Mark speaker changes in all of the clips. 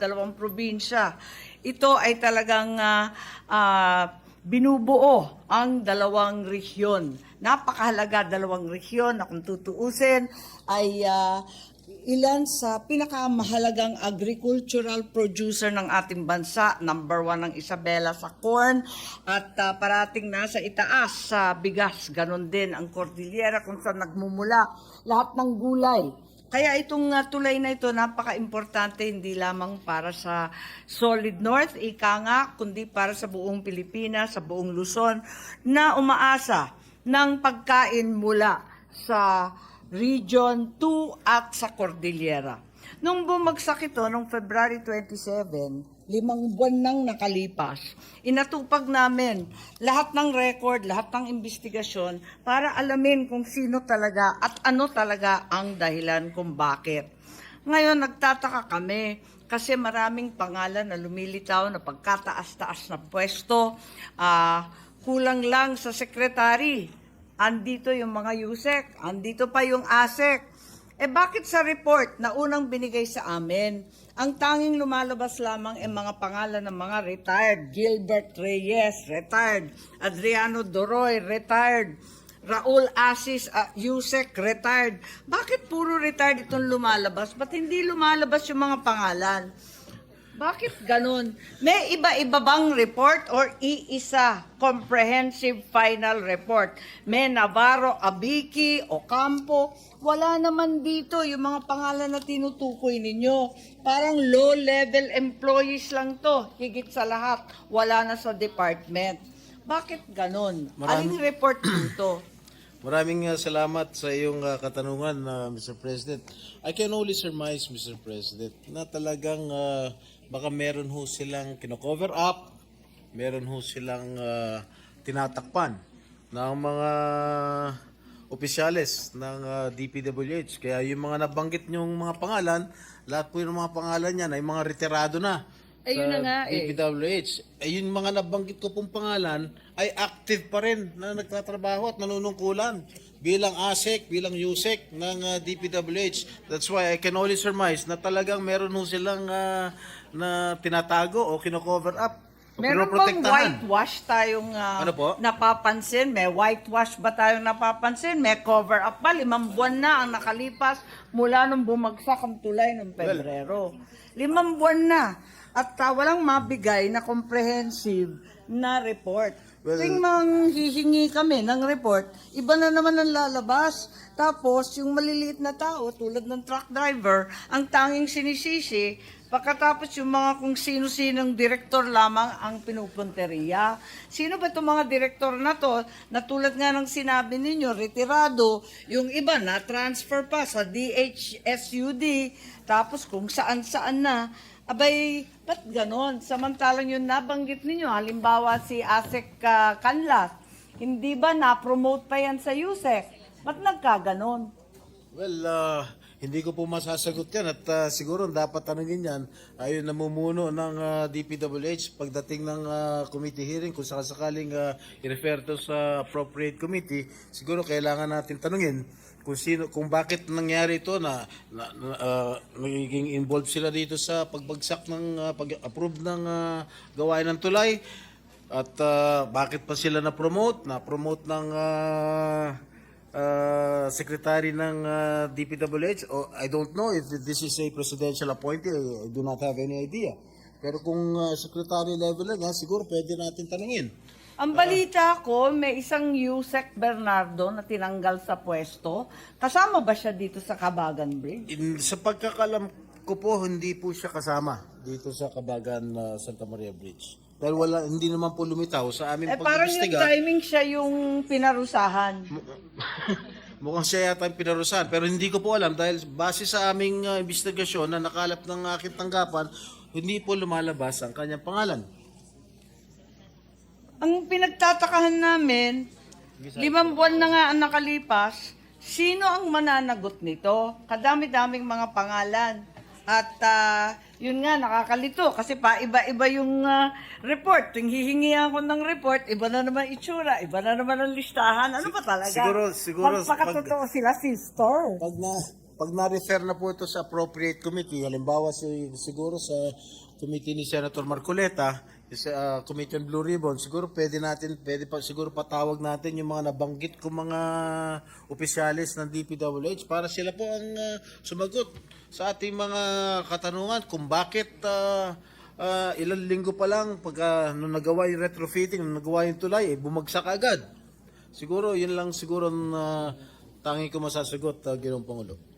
Speaker 1: dalawang probinsya. Ito ay talagang ah, ah, binubuo ang dalawang rehiyon. Napakahalaga dalawang rehiyon na kung tutuusin ay ah, ilan sa pinakamahalagang agricultural producer ng ating bansa. Number one ang Isabela sa corn at ah, parating nasa itaas sa bigas. Ganon din ang Cordillera kung saan nagmumula lahat ng gulay. Kaya itong uh, tulay na ito, napaka-importante hindi lamang para sa Solid North, ika nga, kundi para sa buong Pilipinas, sa buong Luzon, na umaasa ng pagkain mula sa Region 2 at sa Cordillera. Nung bumagsak ito, noong February 27, limang buwan nang nakalipas, inatupag namin lahat ng record, lahat ng investigasyon para alamin kung sino talaga at ano talaga ang dahilan kung bakit. Ngayon, nagtataka kami kasi maraming pangalan na lumilitaw na pagkataas-taas na pwesto, ah, kulang lang sa sekretary. Andito yung mga USEC, andito pa yung ASEC, eh bakit sa report na unang binigay sa amin, ang tanging lumalabas lamang ay mga pangalan ng mga retired. Gilbert Reyes, retired. Adriano Doroy, retired. Raul Asis, uh, Yusek, retired. Bakit puro retired itong lumalabas? Ba't hindi lumalabas yung mga pangalan? Bakit ganun? May iba-iba bang report or iisa comprehensive final report? May Navarro, Abiki, Ocampo. Wala naman dito yung mga pangalan na tinutukoy ninyo. Parang low-level employees lang to. Higit sa lahat, wala na sa department. Bakit ganun?
Speaker 2: Marami-
Speaker 1: Aling report dito?
Speaker 2: Maraming uh, salamat sa iyong uh, katanungan, uh, Mr. President. I can only surmise, Mr. President, na talagang uh, baka meron ho silang kino-cover up, meron ho silang uh, tinatakpan ng mga opisyales ng uh, DPWH. Kaya yung mga nabanggit niyong mga pangalan, lahat po yung mga pangalan niyan ay mga retirado na.
Speaker 1: Ayun na nga eh.
Speaker 2: DPWH. Eh, yung mga nabanggit ko pong pangalan ay active pa rin na nagtatrabaho at nanunungkulan bilang ASEC, bilang USEC ng uh, DPWH. That's why I can only surmise na talagang meron ho silang uh, na tinatago o kino-cover up. o
Speaker 1: Meron bang whitewash tayong ah,
Speaker 2: Ano po?
Speaker 1: napapansin? May whitewash ba tayong napapansin? May cover up ba? Limang buwan na ang nakalipas mula nung bumagsak ang tulay ng Pebrero. Limang buwan na. At ah, walang mabigay na comprehensive na report.
Speaker 2: Well-
Speaker 1: Tuwing manghihingi kami ng report, iba na naman ang lalabas. Tapos, yung maliliit na tao, tulad ng truck driver, ang tanging sinisisi, pagkatapos yung mga kung sino-sinong direktor lamang ang pinupunteriya. Sino ba itong mga direktor na to, na tulad nga ng sinabi ninyo, retirado, yung iba na transfer pa sa DHSUD, tapos kung saan-saan na, Abay, ba't ganon? Samantalang yung nabanggit ninyo, halimbawa si Asek ah, Canlas, hindi ba na-promote pa yan sa USEC? Ba't nagkaganon?
Speaker 2: Well, uh, hindi ko po masasagot yan at uh, siguro dapat tanungin yan ay namumuno ng uh, DPWH pagdating ng uh, committee hearing kung sakasakaling uh, i-refer to sa appropriate committee, siguro kailangan natin tanungin kung sino kung bakit nangyari ito na, na, na uh, nagiging involved sila dito sa pagbagsak ng uh, pag-approve ng uh, gawain ng tulay? At uh, bakit pa sila na-promote? Na-promote ng uh, uh, secretary ng uh, DPWH o I don't know if this is a presidential appointee. I do not have any idea. Pero kung uh, secretary level lang ha, siguro pwede natin tanungin
Speaker 1: Ang balita ko, may isang Yusek Bernardo na tinanggal sa pwesto. Kasama ba siya dito sa Kabagan Bridge?
Speaker 2: In, sa pagkakalam ko po hindi po siya kasama dito sa Kabagan uh, Santa Maria Bridge dahil wala hindi naman po lumitaw sa aming
Speaker 1: Eh parang yung
Speaker 2: pag-imbestiga
Speaker 1: timing siya yung pinarusahan.
Speaker 2: Mukhang siya yata yung pinarusahan. Pero hindi ko po alam dahil base sa aming uh, investigasyon na nakalap ng aking tanggapan, hindi po lumalabas ang kanyang pangalan.
Speaker 1: Ang pinagtatakahan namin, limang buwan na nga ang nakalipas, sino ang mananagot nito? Kadami-daming mga pangalan. At ah, yun nga, nakakalito kasi pa iba-iba yung ah, report. Tuwing hihingi ako ng report, iba na naman itsura, iba na naman ang listahan. Ano ba talaga?
Speaker 2: siguro- siguro
Speaker 1: Magpakatotoo sila, sister.
Speaker 2: Pag na pag na-refer na po ito sa appropriate committee, halimbawa si, siguro sa committee ni Senator Marcoleta, sa uh, committee on Blue Ribbon, siguro pwede natin, pwede pa, siguro patawag natin yung mga nabanggit ko mga opisyalis ng DPWH para sila po ang ah, sumagot sa ating mga katanungan kung bakit ah, ah, ilang linggo pa lang pag ah, nung nagawa yung retrofitting, nung nagawa yung tulay, eh, bumagsak agad. Siguro, yun lang siguro na tangi ko masasagot, uh, Ginoong Pangulo.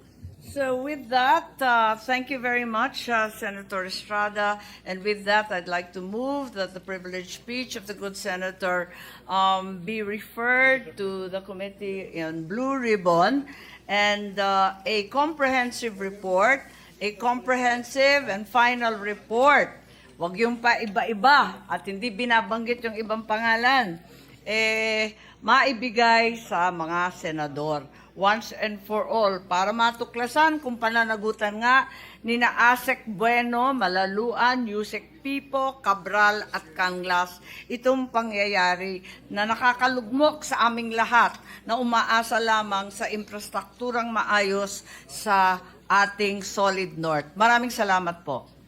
Speaker 1: So with that, uh, thank you very much, uh, Senator Estrada. And with that, I'd like to move that the privileged speech of the good senator um, be referred to the committee in Blue Ribbon and uh, a comprehensive report, a comprehensive and final report. Huwag yung pa iba-iba at hindi binabanggit yung ibang pangalan. Eh, maibigay sa mga senador once and for all para matuklasan kung pananagutan nga ni na Asek Bueno, Malaluan, Yusek Pipo, Cabral at Kanglas itong pangyayari na nakakalugmok sa aming lahat na umaasa lamang sa infrastrukturang maayos sa ating Solid North. Maraming salamat po.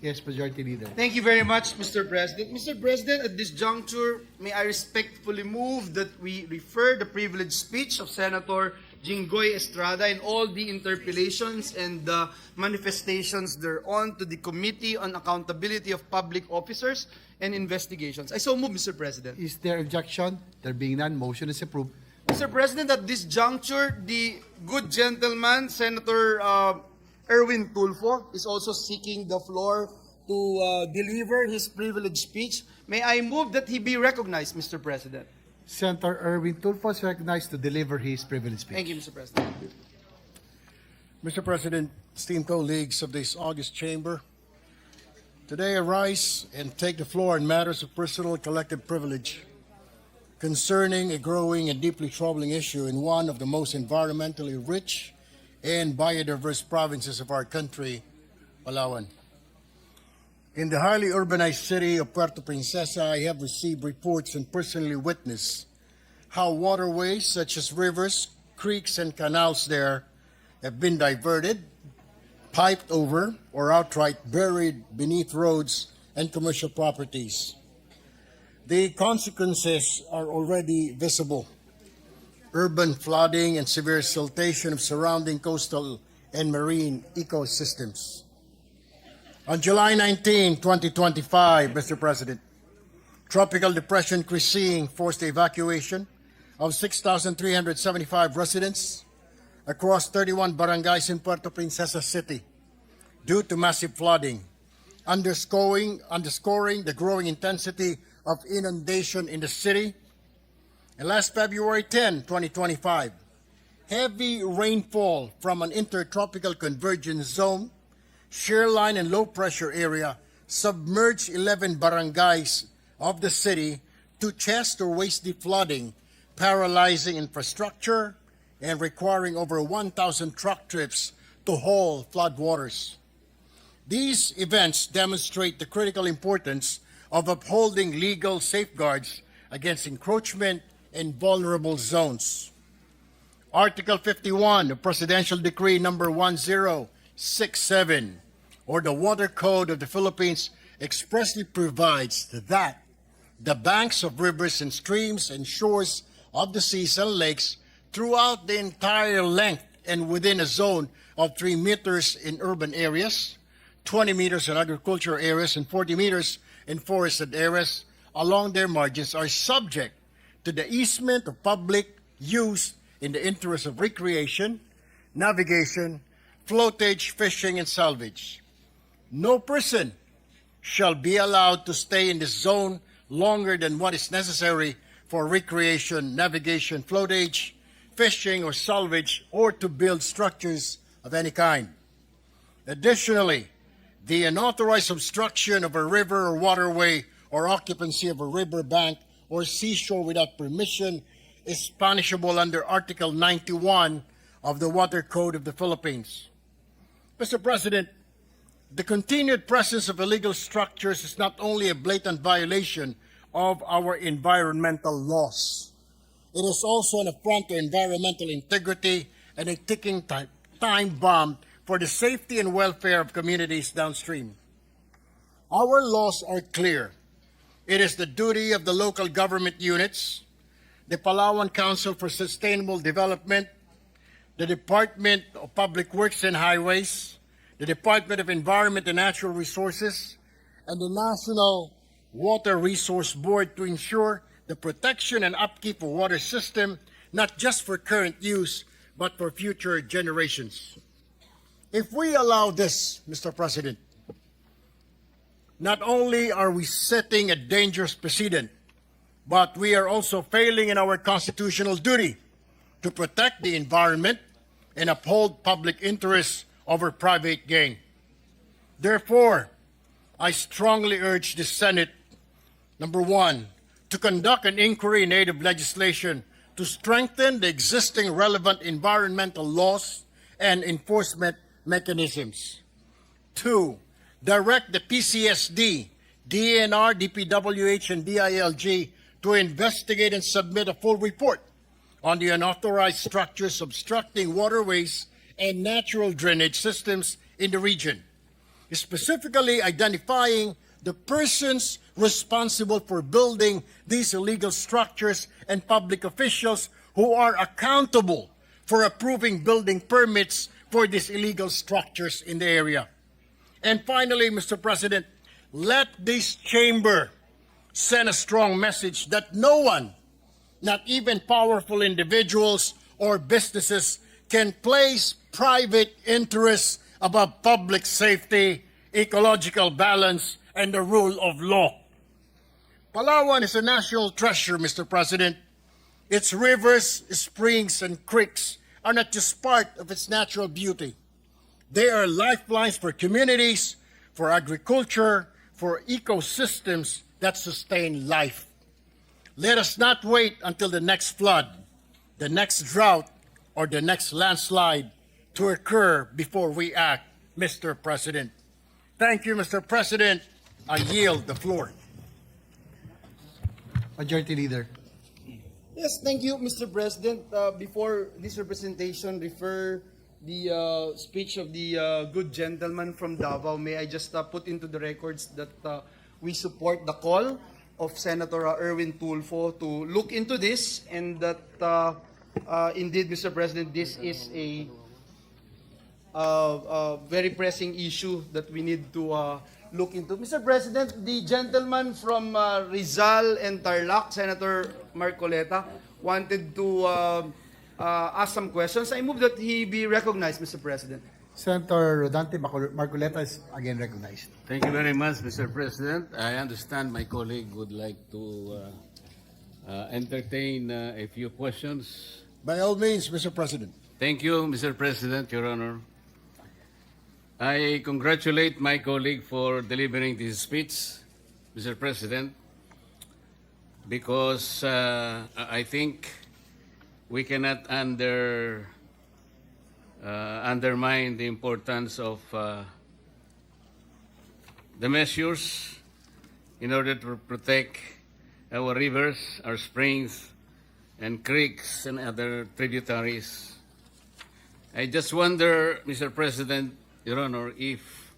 Speaker 3: Yes, Majority Leader.
Speaker 4: Thank you very much, Mr. President. Mr. President, at this juncture, may I respectfully move that we refer the privileged speech of Senator Jinggoy Estrada and all the interpellations and the manifestations thereon to the Committee on Accountability of Public Officers and Investigations. I so move, Mr. President.
Speaker 3: Is there objection? There being none, motion is approved.
Speaker 4: Mr. President, at this juncture, the good gentleman, Senator uh, Erwin Tulfo, is also seeking the floor to uh, deliver his privileged speech. May I move that he be recognized, Mr. President?
Speaker 3: Senator Erwin Tulfo is recognized to deliver his privilege speech.
Speaker 4: Thank you, Mr. President.
Speaker 5: Mr. President, esteemed colleagues of this August chamber, today I rise and take the floor on matters of personal and collective privilege concerning a growing and deeply troubling issue in one of the most environmentally rich and biodiverse provinces of our country, Palawan. In the highly urbanized city of Puerto Princesa, I have received reports and personally witnessed how waterways such as rivers, creeks, and canals there have been diverted, piped over, or outright buried beneath roads and commercial properties. The consequences are already visible. Urban flooding and severe siltation of surrounding coastal and marine ecosystems. On July 19, 2025, Mr. President, Tropical Depression Christine forced the evacuation of 6,375 residents across 31 barangays in Puerto Princesa City due to massive flooding, underscoring, underscoring the growing intensity of inundation in the city. And last February 10, 2025, heavy rainfall from an intertropical convergence zone, shear line and low pressure area submerged 11 barangays of the city to chest or waist deep flooding, paralyzing infrastructure and requiring over 1,000 truck trips to haul floodwaters. These events demonstrate the critical importance of upholding legal safeguards against encroachment in vulnerable zones. Article 51 of Presidential Decree number 1067 or the Water Code of the Philippines expressly provides that the banks of rivers and streams and shores of the seas and lakes throughout the entire length and within a zone of 3 meters in urban areas, 20 meters in agricultural areas, and 40 meters in forested areas along their margins are subject to the easement of public use in the interest of recreation, navigation, floatage, fishing, and salvage. No person shall be allowed to stay in this zone longer than what is necessary for recreation, navigation, floatage, fishing, or salvage, or to build structures of any kind. Additionally, the unauthorized obstruction of a river or waterway or occupancy of a river bank or seashore without permission is punishable under Article 91 of the Water Code of the Philippines. Mr. President, the continued presence of illegal structures is not only a blatant violation of our environmental laws, it is also an affront to environmental integrity and a ticking ti- time bomb for the safety and welfare of communities downstream. Our laws are clear. It is the duty of the local government units, the Palawan Council for Sustainable Development, the Department of Public Works and Highways, the Department of Environment and Natural Resources, and the National Water Resource Board to ensure the protection and upkeep of water system, not just for current use, but for future generations. If we allow this, Mr. President, not only are we setting a dangerous precedent, but we are also failing in our constitutional duty to protect the environment and uphold public interests over private gain. Therefore, I strongly urge the Senate, number one, to conduct an inquiry in native legislation to strengthen the existing relevant environmental laws and enforcement mechanisms. Two, direct the PCSD, DNR, DPWH, and DILG to investigate and submit a full report on the unauthorized structures obstructing waterways and natural drainage systems in the region, specifically identifying the persons responsible for building these illegal structures and public officials who are accountable for approving building permits for these illegal structures in the area. And finally, Mr. President, let this chamber send a strong message that no one, not even powerful individuals or businesses, can place private interests above public safety, ecological balance, and the rule of law. Palawan is a national treasure, Mr. President. Its rivers, springs, and creeks are not just part of its natural beauty. They are lifelines for communities, for agriculture, for ecosystems that sustain life. Let us not wait until the next flood, the next drought, or the next landslide to occur before we act, Mr. President. Thank you, Mr. President. I yield the floor.
Speaker 3: Majority Leader.
Speaker 4: Yes, thank you, Mr. President. Uh, before this representation refer the uh, speech of the uh, good gentleman from Davao, may I just uh, put into the records that uh, we support the call of Senator uh, Erwin Tulfo to look into this and that uh, uh, indeed, Mr. President, this is a uh, uh, very pressing issue that we need to uh, look into. Mr. President, the gentleman from uh, Rizal and Tarlac, Senator Marcoleta, wanted to uh, uh, ask some questions. I move that he be recognized, Mr. President.
Speaker 3: Senator Rodante Marcoleta is again recognized.
Speaker 6: Thank you very much, Mr. President. I understand my colleague would like to uh, uh, entertain uh, a few questions.
Speaker 5: By all means, Mr. President.
Speaker 6: Thank you, Mr. President, Your Honor. I congratulate my colleague for delivering this speech, Mr. President, because uh, I think we cannot under, uh, undermine the importance of uh, the measures in order to protect our rivers, our springs, and creeks and other tributaries. I just wonder, Mr. President, Your Honor, if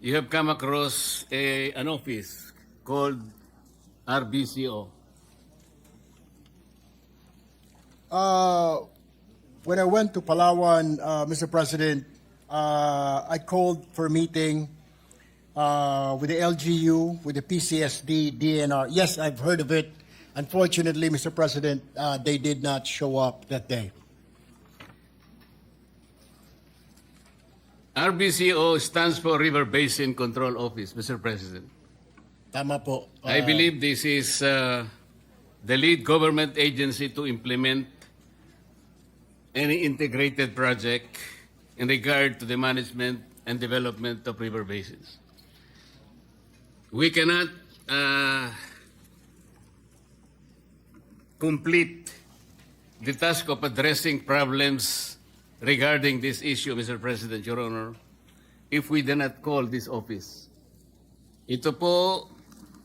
Speaker 6: you have come across a, an office called RBCO.
Speaker 5: Uh, when I went to Palawan, uh, Mr. President, uh, I called for a meeting uh, with the LGU, with the PCSD, DNR. Yes, I've heard of it. Unfortunately, Mr. President, uh, they did not show up that day.
Speaker 6: RBCO stands for River Basin Control Office, Mr. President.
Speaker 5: Tama po.
Speaker 6: I
Speaker 5: Uh,
Speaker 6: believe this is uh, the lead government agency to implement any integrated project in regard to the management and development of river basins. We cannot uh, complete the task of addressing problems regarding this issue, Mr. President, Your Honor, if we do not call this office. Ito po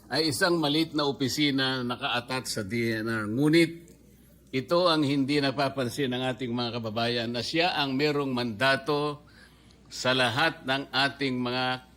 Speaker 6: ay isang malit na opisina na naka-attach sa DNR. Ngunit ito ang hindi napapansin ng ating mga kababayan na siya ang merong mandato sa lahat ng ating mga